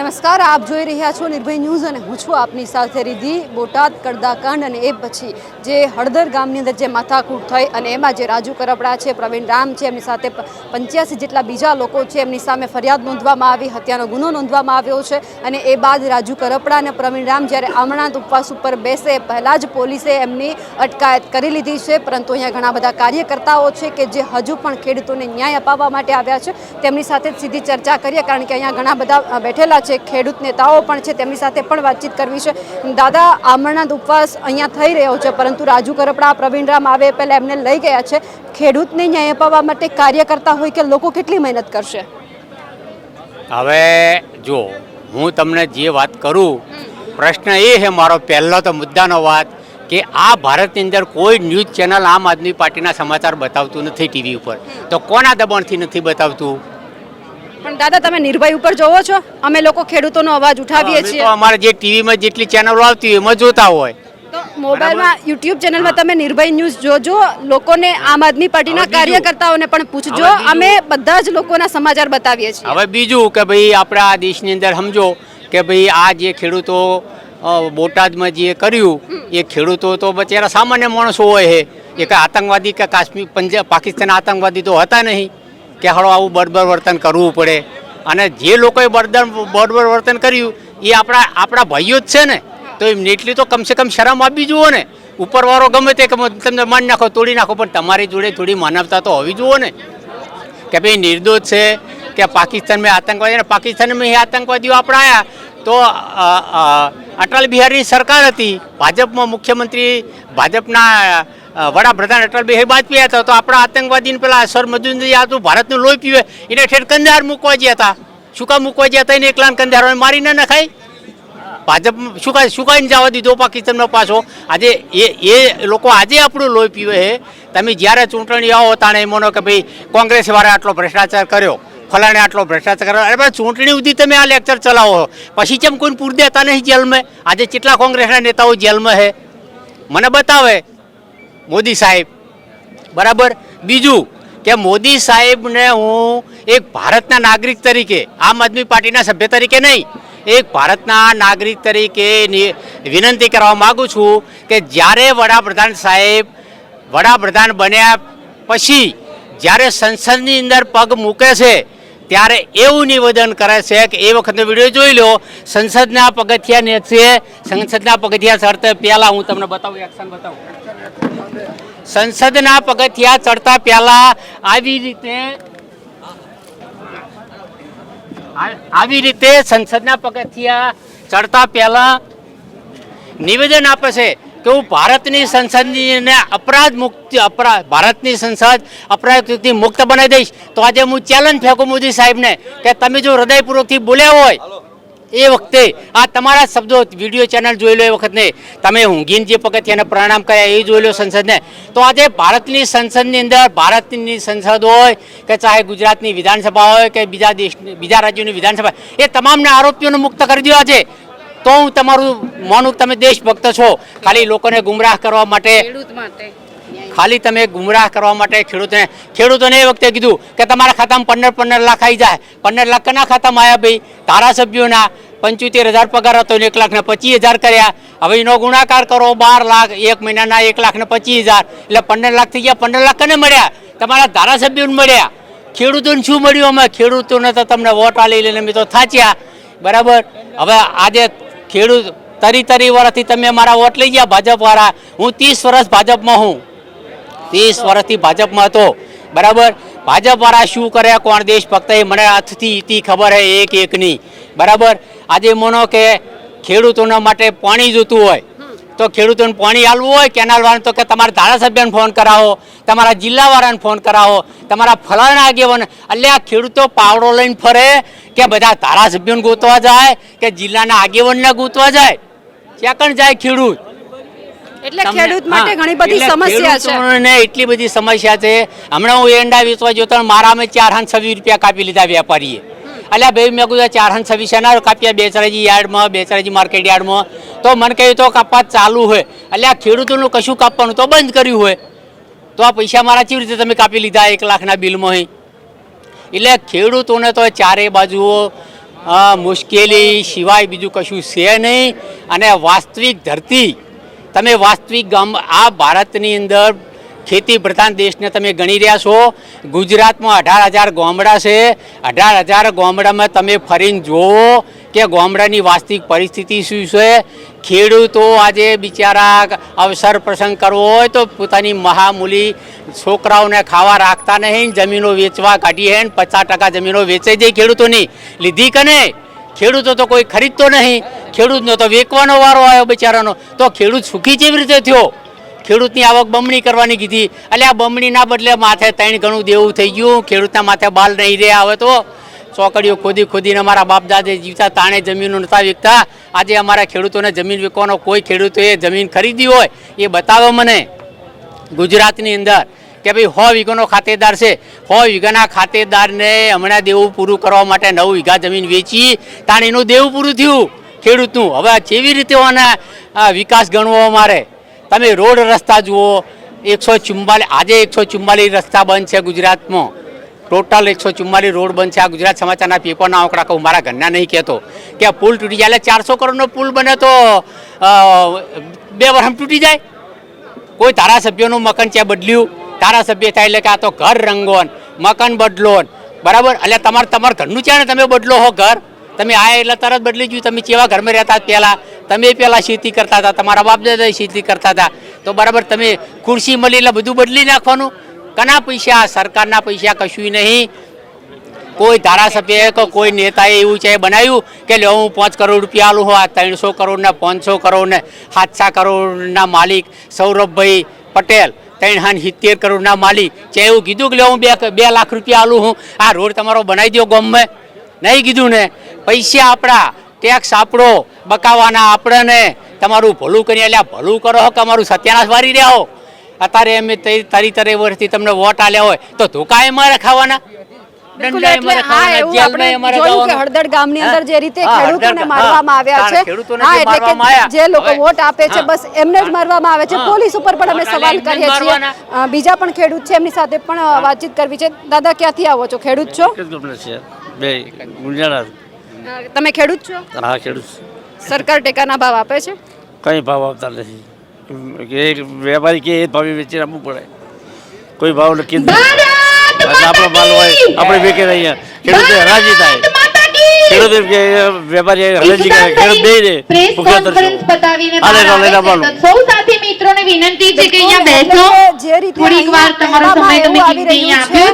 નમસ્કાર, આપ જોઈ રહ્યા છો નિર્ભય ન્યૂઝ અને હું છું આપની સાથે રીધી બોટાદ, કડદાકાંડ અને એ પછી જે હળદર ગામની અંદર જે માથાકૂટ થઈ અને એમાં જે રાજુ કરપડા છે, પ્રવીણ રામ છે, એમની સાથે પંચ્યાસી જેટલા બીજા લોકો છે, એમની સામે ફરિયાદ નોંધવામાં આવી, હત્યાનો ગુનો નોંધવામાં આવ્યો છે અને એ બાદ રાજુ કરપડા અને પ્રવીણ રામ જ્યારે અમરનાથ ઉપવાસ ઉપર બેસે, પહેલાં જ પોલીસે એમની અટકાયત કરી લીધી છે. પરંતુ અહીંયા ઘણા બધા કાર્યકર્તાઓ છે કે જે હજુ પણ ખેડૂતોને ન્યાય અપાવવા માટે આવ્યા છે. તેમની સાથે સીધી ચર્ચા કરીએ, કારણ કે અહીંયા ઘણા બધા બેઠેલા છે, ખેડૂત નેતાઓ પણ છે, તેમની સાથે પણ વાતચીત કરવી છે. દાદા અમરનાથ ઉપવાસ અહીંયા થઈ રહ્યો છે, પરંતુ રાજુ કરપડા પ્રવીણ રામ આવે પહેલાં એમને લઈ ગયા છે. ખેડૂતને ન્યાય અપાવવા માટે કાર્યકર્તા હોય કે લોકો કેટલી મહેનત કરશે? હવે જો હું તમને જે વાત કરું, પ્રશ્ન એ છે મારો, પહેલો તો મુદ્દાનો વાત કે આ ભારતની અંદર કોઈ ન્યૂઝ ચેનલ આમ આદમી પાર્ટીના સમાચાર બતાવતું નથી ટીવી ઉપર. તો કોના દબાણથી નથી બતાવતું? પણ દાદા તમે નિર્ભય ઉપર જોવો છો? અમે લોકો ખેડૂતોનો અવાજ ઉઠાવીએ છીએ. અમારે જે ટીવીમાં જેટલી ચેનલો આવતી હોય એમાં જોતા હોય. તો મોબાઈલમાં યુટ્યુબ ચેનલમાં તમે નિર્ભય ન્યૂઝ જોજો. લોકોને આમ આદમી પાર્ટીના કાર્યકર્તાઓને પણ પૂછજો. અમે બધા જ લોકોના સમાચાર બતાવીએ છીએ. હવે બીજું કે ભાઈ આપણા આ દેશની અંદર સમજો કે ભાઈ આ જે ખેડૂતો બોટાદમાં જે કર્યું એ ખેડૂતો તો બચારા સામાન્ય માણસો હોય છે એક આતંકવાદી કે કાશ્મીર પંજાબ પાકિસ્તાન આતંકવાદી તો હતા નહીં. કે હળો આવું બરબર વર્તન કરવું પડે. અને જે લોકોએ બરદર બરબર વર્તન કર્યું, એ આપણા આપણા ભાઈઓ જ છે ને. તો એમને એટલી તો કમસે કમ શરમ આપવી જુઓ ને. ઉપરવાળો ગમે તે કે તમને માન નાખો, તોડી નાખો, પણ તમારી જોડે થોડી માનવતા તો હોવી જુઓ ને. કે ભાઈ નિર્દોષ છે, કે પાકિસ્તાનમાં આતંકવાદી પાકિસ્તાનમાં એ આતંકવાદીઓ આપણે તો અટલ બિહારીની સરકાર હતી. ભાજપમાં મુખ્યમંત્રી, ભાજપના વડાપ્રધાન અટલ બિહારી વાજપેયી હતા. તો આપણા આતંકવાદીને પેલા સર મજુંદરી હતું, ભારતનું લોહી પીવે, એને ઠેઠ કંધાર મૂકવા ગયા હતા. સુકા મૂકવા ગયા હતા? એને એકલાન કંધારોને મારી ન નખાય ભાજપ સુકા સુકાઈને જવા દીધો? પાકિસ્તાનનો પાછો. આજે એ એ લોકો આજે આપણું લોહી પીવે છે. તમે જ્યારે ચૂંટણી આવો તાણે એમ કે ભાઈ કોંગ્રેસવાળા આટલો ભ્રષ્ટાચાર કર્યો, ફલાણે આટલો ભ્રષ્ટાચાર કર્યો. અરે ભાઈ, ચૂંટણી સુધી તમે આ લેક્ચર ચલાવો પછી કેમ કોઈને પૂર દેતા નહીં જેલમાં? આજે કેટલા કોંગ્રેસના નેતાઓ જેલમાં છે? મને બતાવે. મોદી સાહેબ. બરાબર? બીજું કે મોદી સાહેબને હું એક ભારતના નાગરિક તરીકે, આમ આદમી પાર્ટીના સભ્ય તરીકે નહીં, એક ભારતના નાગરિક તરીકે વિનંતી કરવા માગું છું કે જ્યારે વડાપ્રધાન સાહેબ વડાપ્રધાન બન્યા પછી, જ્યારે સંસદની અંદર પગ મૂકે છે, ત્યારે એવું નિવેદન કરે છે કે એ વખતનો વીડિયો જોઈ લો, સંસદના પગથિયા ને સંસદના પગથિયા ચડતા પહેલાં હું તમને બતાવું એક્શન બતાવું. સંસદના પગથિયા ચડતા પહેલા આવી રીતે આવી રીતે સંસદના પગથિયા ચડતા પહેલા નિવેદન આપે છે કે હું ભારતની સંસદની અપરાધ મુક્ત અપરાધ ભારતની સંસદ અપરાધથી મુક્ત બનાવી દઈશ. તો આજે હું ચેલેન્જ ફેંકું મોદી સાહેબને કે તમે જો હૃદયપૂર્વકથી બોલ્યા હોય એ વખતે આ તમારા શબ્દો વીડિયો ચેનલ જોઈ લો એ વખતને. તમે ઊંઘીને જે પગથિયાને પ્રણામ કર્યા એ જોઈ લો સંસદને. તો આજે ભારતની સંસદની અંદર ભારતની સંસદ હોય કે ચાહે ગુજરાતની વિધાનસભા હોય કે બીજા દેશ બીજા રાજ્યોની વિધાનસભા, એ તમામને આરોપીઓને મુક્ત કરી દો આજે. તો હું તમારું માનું તમે દેશભક્ત છો. ખાલી લોકોને ગુમરાહ કરવા માટે. ખાલી તમે ગુમરાહ કરવા માટે ખેડૂતોને ખેડૂતોને એ વખતે કીધું કે તમારા ખાતામાં પંદર પંદર લાખ આવી જાય. પંદર લાખ કના ખાતામાં આવ્યા ભાઈ? ધારાસભ્યોના પંચોતેર હજાર પગાર હતો એક લાખને પચીસ હજાર કર્યા. હવે એનો ગુણાકાર કરો, બાર લાખ, એક મહિનાના એક લાખને પચીસ હજાર. એટલે પંદર લાખ થઈ ગયા, પંદર લાખ કને મળ્યા? તમારા ધારાસભ્યોને મળ્યા. ખેડૂતોને શું મળ્યું અમે ખેડૂતોને તો તમને વોટ આલી લઈને અમે તો થાચ્યા. બરાબર? હવે આજે ખેડૂત તરી તરી વર્ષથી તમે મારા વોટ લઈ ગયા, ભાજપવાળા. હું ત્રીસ વર્ષ ભાજપમાં હું. ત્રીસ વર્ષથી ભાજપમાં હતો. બરાબર? ભાજપવાળા શું કરે કોણ દેશ ભક્ત એ મને હાથથી ઇતિ ખબર હે, એક એકની. બરાબર? આજે માનો કે ખેડૂતોના માટે પાણી જોતું હોય. તો ખેડૂતોને પાણી આલવું હોય કેનાલવાળાને તો કે તમારા ધારાસભ્યને ફોન કરાવો, તમારા જિલ્લાવાળાને ફોન કરાવો, તમારા ફલાણા આગેવાન. એટલે આ ખેડૂતો પાવડો લઈને ફરે કે બધા ધારાસભ્યોને ગોતવા જાય કે જિલ્લાના આગેવાનને ગોતવા જાય? કણ જાય ખેડૂત? એટલે ખેડૂત માટે ઘણી બધી સમસ્યા છે. એટલી બધી સમસ્યા છે. હમણાં હું એંડા વેચવા જોતો મારા અમે ચાર હાન છવ્વીસ રૂપિયા કાપી લીધા વેપારીએ. અલ્યા ભાઈ મેં કીધું ચાર હાન છવ્વીસ ના કાપ્યા બેચરાજી યાર્ડમાં બેચરાજી માર્કેટ યાર્ડમાં. તો મને કહ્યું તો કાપવા ચાલુ હોય. એટલે આ ખેડૂતોનું કશું કાપવાનું તો બંધ કર્યું હોય. તો આ પૈસા મારા કેવી રીતે તમે કાપી લીધા એક લાખના બિલમાં એટલે ખેડૂતોને તો ચારે બાજુઓ મુશ્કેલી સિવાય બીજું કશું છે નહીં. અને વાસ્તવિક ધરતી તમે વાસ્તવિક ગામ આ ભારતની અંદર ખેતી પ્રધાન દેશને તમે ગણી રહ્યા છો. ગુજરાતમાં અઢાર હજાર ગામડા છે. અઢાર હજાર ગામડામાં તમે ફરીને જુઓ કે ગામડાની વાસ્તવિક પરિસ્થિતિ શું છે. ખેડૂતો આજે બિચારા અવસર પ્રસંગ કરવો હોય તો પોતાની મહામૂલી છોકરાઓને ખાવા રાખતા નહીં. જમીનો વેચવા કાઢી હે પચાસ ટકા જમીનો વેચાઈ જાય ખેડૂતોની. લીધી કને ખેડૂતો તો કોઈ ખરીદતો નહીં. ખેડૂતનો તો વેચવાનો વારો આવ્યો બિચારાનો. તો ખેડૂત સુખી કેવી રીતે થયો? ખેડૂતની આવક બમણી કરવાની કીધી. એટલે આ બમણીના બદલે માથે ત્રણ ગણું દેવું થઈ ગયું. ખેડૂતના માથે બાલ નહીં રહ્યા હવે તો. ચોકડીઓ ખોદી ખોદીને અમારા બાપ દાદા જીવતા તાણે જમીનો નહોતા વેચતા. આજે અમારા ખેડૂતોને જમીન વેચવાનો કોઈ ખેડૂતોએ જમીન ખરીદી હોય એ બતાવો મને. ગુજરાતની અંદર કે ભાઈ સો વીઘોનો ખાતેદાર છે. સો વીઘાના ખાતેદારને હમણાં દેવું પૂરું કરવા માટે નવ વીઘા જમીન વેચી તાણ એનું દેવું પૂરું થયું ખેડૂતનું. હવે કેવી રીતે આના વિકાસ ગણવો અમારે? તમે રોડ રસ્તા જુઓ, એકસો ચુમ્માલીસ આજે એકસો ચુમ્માલીસ રસ્તા બંધ છે ગુજરાતમાં. ટોટલ એકસો ચુમ્માલીસ રોડ બંધ છે. આ ગુજરાત સમાચારના પેપરના આંકડા કહું, મારા ઘરના નહીં કહેતો. કે પુલ તૂટી જાય એટલે ચારસો કરોડનો પુલ બને તો બે વર્ષ તૂટી જાય. કોઈ ધારાસભ્યોનું મકાન ત્યાં બદલ્યું. ધારાસભ્ય થાય એટલે કે આ તો ઘર રંગોન, મકાન બદલોન. બરાબર? એટલે તમારે, તમારા ઘરનું છે ને તમે બદલો હો ઘર. તમે આ એટલે તરત બદલી ગયું. તમે કેવા ઘરમાં રહેતા પહેલાં? તમે પહેલાં ખેતી કરતા હતા, તમારા બાપદાદા ખેતી કરતા હતા. તો બરાબર તમે ખુરશી મળી એટલે બધું બદલી નાખવાનું? કના પૈસા? સરકારના પૈસા કશું નહીં. કોઈ ધારાસભ્ય કે કોઈ નેતાએ એવું છે બનાવ્યું કે લે હું પાંચ કરોડ રૂપિયા આલું હું આ ત્રણસો કરોડના, પાંચસો કરોડ ને સાતસો કરોડના માલિક સૌરભભાઈ પટેલ. ત્રણ હાન સિત્તેર કરોડના માલિક. છે એવું કીધું કે હું બે બે લાખ રૂપિયા આલું હું. આ રોડ તમારો બનાવી દો ગમે. નહીં કીધું ને. પૈસા આપણા ટેક્સ આપણો બકાવાના આપણને તમારું ભલું કરી એટલે ભલું કરો કે અમારું સત્યાનાશ વારી રહ્યા હો. અત્યારે એમ તરી તરી વર્ષથી તમને વોટ આલ્યા હોય. તો ધોકા એ મારે ખાવાના. બિલકુલ એટલે હા એવું આપણે જોયું કે હળદર ગામની અંદર જે રીતે ખેડૂતોને મારવામાં આવ્યા છે. હા એટલે કે જે લોકો વોટ આપે છે બસ એમને જ મારવામાં આવે છે. પોલીસ ઉપર પણ અમે સવાલ આલે એમને જ કરીએ છીએ. બીજા પણ ખેડૂત છે એમની સાથે પણ વાતચીત કરવી છે. દાદા ક્યાંથી આવો છો? ખેડૂત છો? બે તમે ખેડૂત છો? હા ખેડૂત સરકાર ટેકાના ભાવ આપે છે? કઈ ભાવ આપતા નથી. વેપારી કે એ ભાવે વેચી આપવું પડે. કોઈ ભાવ નક્કી નથી. આપણો માલ હોય આપણે વેચી રહીએ. ખેડૂતો રાજી થાય. ખેડૂત કે વેપારી હરાજી કરે ખેડૂત દે. દે પ્રેસ કોન્ફરન્સ બતાવીને સૌ સાથે મિત્રોને વિનંતી છે કે અહીંયા બેસો થોડીક વાર તમારો સમય તમે રહ્યું અહીંયા આપ્યો.